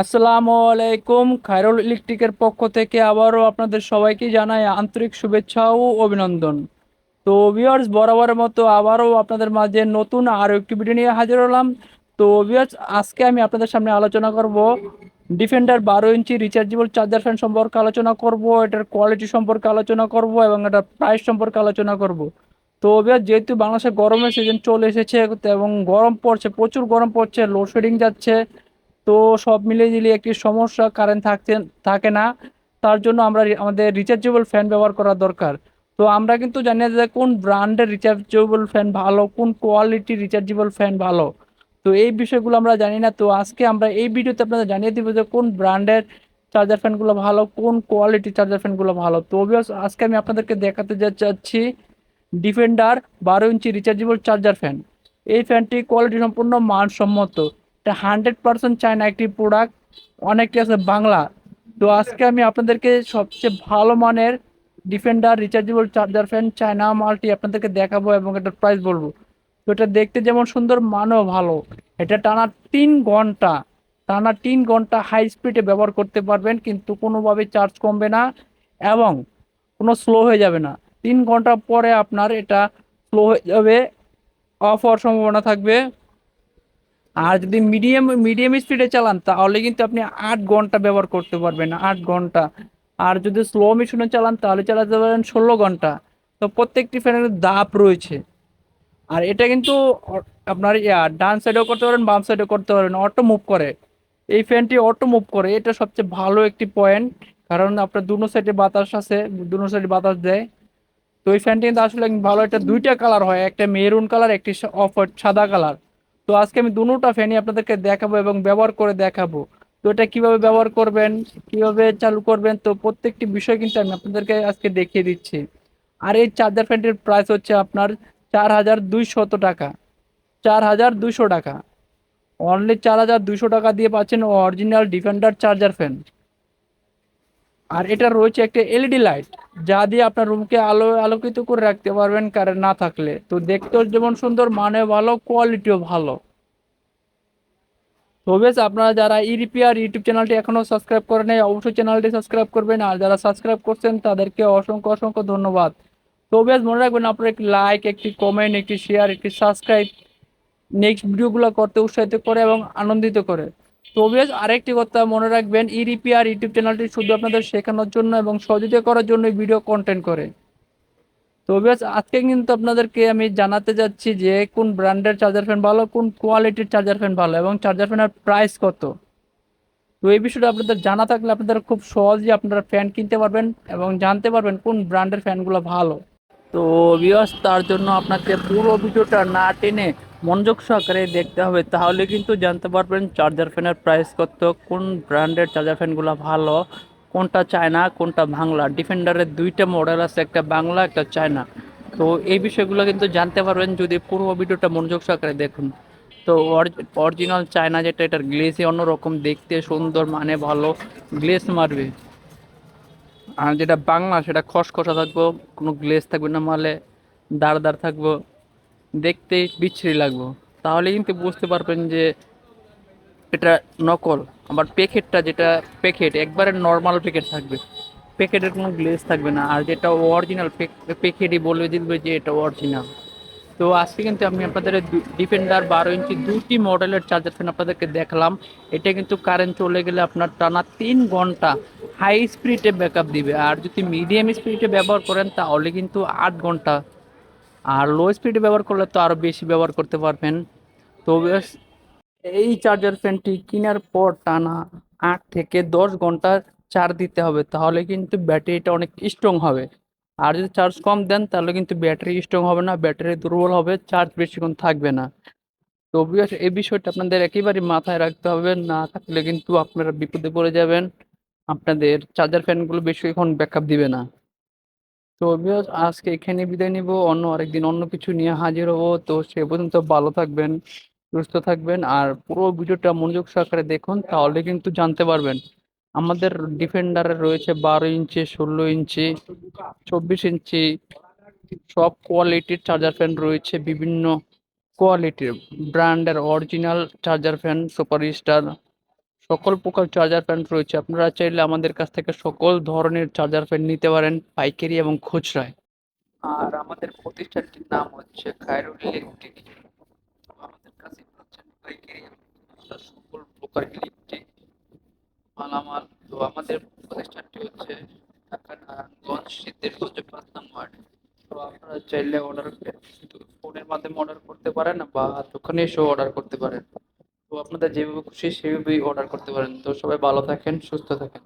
আসসালামু আলাইকুম। খায়রুল ইলেকট্রিকের পক্ষ থেকে আবারও আপনাদের সবাইকে জানাই আন্তরিক শুভেচ্ছা ও অভিনন্দন। তো ভিউয়ার্স বরাবরের মতো আবারও আপনাদের মাঝে নতুন আরও একটি ভিডিও নিয়ে হাজির হলাম। তো ভিউয়ার্স আজকে আমি আপনাদের সামনে আলোচনা করব ডিফেন্ডার বারো ইঞ্চি রিচার্জেবল চার্জার ফ্যান সম্পর্কে আলোচনা করব, এটার কোয়ালিটি সম্পর্কে আলোচনা করব এবং এটার প্রাইস সম্পর্কে আলোচনা করব। তো ভিউয়ার্স যেহেতু বাংলাদেশে গরমের সিজন চলে এসেছে এবং গরম পড়ছে, প্রচুর গরম পড়ছে লোডশেডিং যাচ্ছে তো সব মিলিয়ে ঝিলিয়ে একটি সমস্যা কারেন্ট থাকতে থাকে না। তার জন্য আমরা আমাদের রিচার্জেবল ফ্যান ব্যবহার করা দরকার। তো আমরা কিন্তু জানি যে কোন ব্র্যান্ডের রিচার্জেবল ফ্যান ভালো, কোন কোয়ালিটির রিচার্জেবল ফ্যান ভালো। তো এই বিষয়গুলো আমরা জানি না। তো আজকে আমরা এই ভিডিওতে আপনাদের জানিয়ে দিব যে কোন ব্র্যান্ডের চার্জার ফ্যানগুলো ভালো, কোন কোয়ালিটির চার্জার ফ্যানগুলো ভালো। তো obvious আজকে আমি আপনাদেরকে দেখাতে চাচ্ছি ডিফেন্ডার বারো ইঞ্চি রিচার্জেবল চার্জার ফ্যান এই ফ্যানটি কোয়ালিটি সম্পূর্ণ মানসম্মত। এটা হান্ড্রেড পার্সেন্ট চায়না একটি প্রোডাক্ট অনেকটি আছে বাংলা। তো আজকে আমি আপনাদেরকে সবচেয়ে ভালো মানের defender rechargeable charger fan China মালটি আপনাদেরকে দেখাবো এবং এটার প্রাইস বলব। তো এটা দেখতে যেমন সুন্দর, মানও ভালো। এটা টানা তিন ঘণ্টা, টানা তিন ঘণ্টা হাই স্পিডে ব্যবহার করতে পারবেন, কিন্তু কোনোভাবে চার্জ কমবে না এবং কোনো স্লো হয়ে যাবে না। তিন ঘণ্টা পরে আপনার এটা স্লো হয়ে যাবে অফ হওয়ার সম্ভাবনা থাকবে। আর যদি মিডিয়াম মিডিয়াম স্পিডে চালান, তাহলে কিন্তু আপনি আট ঘণ্টা ব্যবহার করতে পারবেন, আট ঘণ্টা। আর যদি স্লো মিশনে চালান, তাহলে চালাতে পারেন ষোলো ঘণ্টা। তো প্রত্যেকটি ফ্যানের দাপ রয়েছে। আর এটা কিন্তু আপনার ডান সাইডেও করতে পারেন, বাম সাইডেও করতে পারেন অটো মুভ করে। এই ফ্যানটি অটো মুভ করে, এটা সবচেয়ে ভালো একটি পয়েন্ট কারণ আপনার দুনো সাইডে বাতাস আছে, দুনো সাইডে বাতাস দেয়। তো এই ফ্যানটি কিন্তু আসলে ভালো একটা দুইটা কালার হয়, একটা মেরুন কালার একটি অফ সাদা কালার তো আজকে আমি দুটা ফ্যানই আপনাদেরকে দেখাবো এবং ব্যবহার করে দেখাবো। তো এটা কীভাবে ব্যবহার করবেন, কীভাবে চালু করবেন, তো প্রত্যেকটি বিষয় কিন্তু আমি আপনাদেরকে আজকে দেখিয়ে দিচ্ছি। আর এই চার্জার ফ্যানটির প্রাইস হচ্ছে আপনার চার হাজার দুইশত টাকা। চার হাজার দুইশো টাকা। অনলি চার হাজার দুইশো টাকা দিয়ে পাচ্ছেন অরিজিনাল ডিফেন্ডার চার্জার ফ্যান। আর এটা রয়েছে একটা এলইডি লাইট যা দিয়ে আপনার রুমকে আলো, আলোকিত করে রাখতে পারবেন কারেন্ট না থাকলে। তো দেখতেও যেমন সুন্দর মানে ভালো কোয়ালিটিও ভালো। তো বেশ, আপনারা যারা ইরিপিআর ইউটিউব চ্যানেলটি এখনও সাবস্ক্রাইব করে নেই, অবশ্যই চ্যানেলটি সাবস্ক্রাইব করবেন। আর যারা সাবস্ক্রাইব করছেন, তাদেরকে অসংখ্য অসংখ্য ধন্যবাদ। তো বেশ, মনে রাখবেন আপনার একটি লাইক একটি কমেন্ট একটি শেয়ার একটি সাবস্ক্রাইব নেক্সট ভিডিওগুলো করতে উৎসাহিত করে এবং আনন্দিত করে। তো আরেকটি কথা মনে রাখবেন ইরিপিআর ইউটিউব চ্যানেলটি শুধু আপনাদের শেখানোর জন্য এবং সহযোগিতা করার জন্য ভিডিও কন্টেন্ট করে। তো বেশ, আজকে কিন্তু আপনাদেরকে আমি জানাতে যাচ্ছি যে কোন ব্র্যান্ডের চার্জার ফ্যান ভালো, কোন কোয়ালিটির চার্জার ফ্যান ভালো এবং চার্জার ফ্যানের প্রাইস কত। তো এই বিষয়টা আপনাদের জানা থাকলে আপনারা খুব সহজেই আপনারা ফ্যান কিনতে পারবেন এবং জানতে পারবেন কোন ব্র্যান্ডের ফ্যানগুলো ভালো। তো বিয়স তার জন্য আপনাকে পুরো ভিডিওটা না টেনে মনোযোগ সহকারে দেখতে হবে, তাহলে কিন্তু জানতে পারবেন চার্জার ফ্যানের প্রাইস কত, কোন ব্র্যান্ডের চার্জার ফ্যানগুলো ভালো, কোনটা চায়না কোনটা বাংলা। ডিফেন্ডারের দুইটা মডেল আছে, একটা বাংলা, একটা চায়না তো এই বিষয়গুলো কিন্তু জানতে পারবেন যদি পুরো ভিডিওটা মনোযোগ সহকারে দেখুন। তো অরিজিনাল চায়না যেটা, এটার গ্লেসই অন্যরকম, দেখতে সুন্দর মানে ভালো গ্লেস মারবে। আর যেটা বাংলা, সেটা খসখসা থাকব, কোনো গ্লেজ থাকবে না, মালে দাঁড় দাঁড় থাকব। দেখতে বিচ্ছিরি লাগবো। তাহলে কিন্তু বুঝতে পারবেন যে এটা নকল। আবার প্যাকেটটা যেটা প্যাকেট, একবারে নর্মাল প্যাকেট থাকবে। প্যাকেটের কোনো গ্লেজ থাকবে না। আর যেটা অরিজিনাল প্যাকেটই বলে দিবে যে এটা অরিজিনাল তো আজকে কিন্তু আমি আপনাদের ডিফেন্ডার বারো ইঞ্চি দুটি মডেলের চার্জার ফ্যান আপনাদেরকে দেখলাম। এটা কিন্তু কারেন্ট চলে গেলে আপনার টানা তিন ঘণ্টা হাই স্পিডে ব্যাকআপ দিবে। আর যদি মিডিয়াম স্পিডে ব্যবহার করেন, তাহলে কিন্তু আট ঘণ্টা আর লো স্পিডে ব্যবহার করলে তো আরও বেশি ব্যবহার করতে পারবেন। তো এই চার্জার ফ্যানটি কেনার পর টানা আট থেকে দশ ঘণ্টা চার্জ দিতে হবে, তাহলে কিন্তু ব্যাটারিটা অনেক স্ট্রং হবে। আর যদি চার্জ কম দেন, তাহলে কিন্তু ব্যাটারি স্ট্রং হবে না, ব্যাটারি দুর্বল হবে চার্জ বেশিক্ষণ থাকবে না। তো এই বিষয়টা আপনাদের একেবারে মাথায় রাখতে হবে, না থাকলে কিন্তু আপনারা বিপদে পড়ে যাবেন। আপনাদের চার্জার ফ্যানগুলো বেশিক্ষণ ব্যাকআপ দিবে না। তো আজকে এখানে বিদায় নিব, অন্য আরেকদিন অন্য কিছু নিয়ে হাজির হব। তো সে পর্যন্ত ভালো থাকবেন, সুস্থ থাকবেন, আর পুরো ভিডিওটা মনোযোগ সহকারে দেখুন, তাহলে কিন্তু জানতে পারবেন। আমাদের ডিফেন্ডারে রয়েছে বারো ইঞ্চি, ষোলো ইঞ্চি, চব্বিশ ইঞ্চি, সব কোয়ালিটির চার্জার ফ্যান রয়েছে, বিভিন্ন কোয়ালিটির ব্র্যান্ডের original charger fan super star সকল প্রকার চার্জার প্যান্ট রয়েছে। আপনারা চাইলে আমাদের কাছ থেকে সকল ধরনের চার্জার প্যান্ট নিতে পারেন পাইকারি এবং খুচরায়। আর আমাদের প্রতিষ্ঠানটির নাম হচ্ছে খায়রুল ইলেকট্রিক আমাদের কাছে পাইকারি সকল প্রকার ইলেকট্রিক মালামাল। তো আমাদের প্রতিষ্ঠানটি হচ্ছে তো আপনারা চাইলে অর্ডার ফোনের মাধ্যমে অর্ডার করতে পারেন বা দোকানে এসেও অর্ডার করতে পারেন। তো আপনাদের যেভাবে খুশি সেভাবেই অর্ডার করতে পারেন। তো সবাই ভালো থাকেন সুস্থ থাকেন।